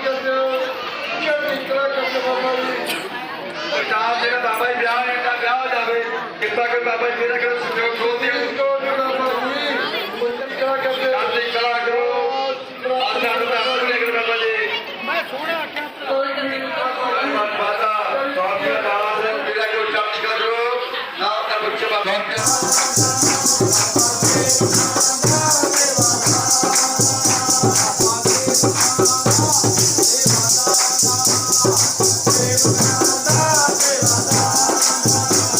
ਕਰਦੇ ਚੜ੍ਹਦੀ ਕਲਾ ਕਰਦੇ ਬਾਬਾ ਜੀ ਚਾਹ ਜਿਹੜਾ ਬਾਬਾ ਜੀ ਵਿਆਹ ਹੈ ਤਾਂ ਵਿਆਹ ਹੋ ਜਾਵੇ ਕਿਰਪਾ ਕਰ ਬਾਬਾ ਜੀ ਮੇਰਾ ਕਰ ਸਹਿਯੋਗ ਖੋਲ ਦਿਓ ਕੋ ਬਾਬਾ ਜੀ ਚੜ੍ਹਦੀ ਕਲਾ ਕਰਦੇ ਚੜ੍ਹਦੀ ਕਲਾ ਕਰੋ ਆਸਾਂ ਨੂੰ ਤਾਂ ਆਪਣੇ ਕਰ ਬਾਬਾ ਜੀ ਕੋਈ ਨਹੀਂ ਮਾਤਾ ਤੁਹਾਡੀ ਅਰਦਾਸ ਹੈ ਮੇਰਾ ਕੋ ਚੜ੍ਹਦੀ ਕਲਾ ਕਰੋ ਨਾਮ ਦਾ ਬੱਚਾ ਬਾਬਾ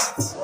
Gracias.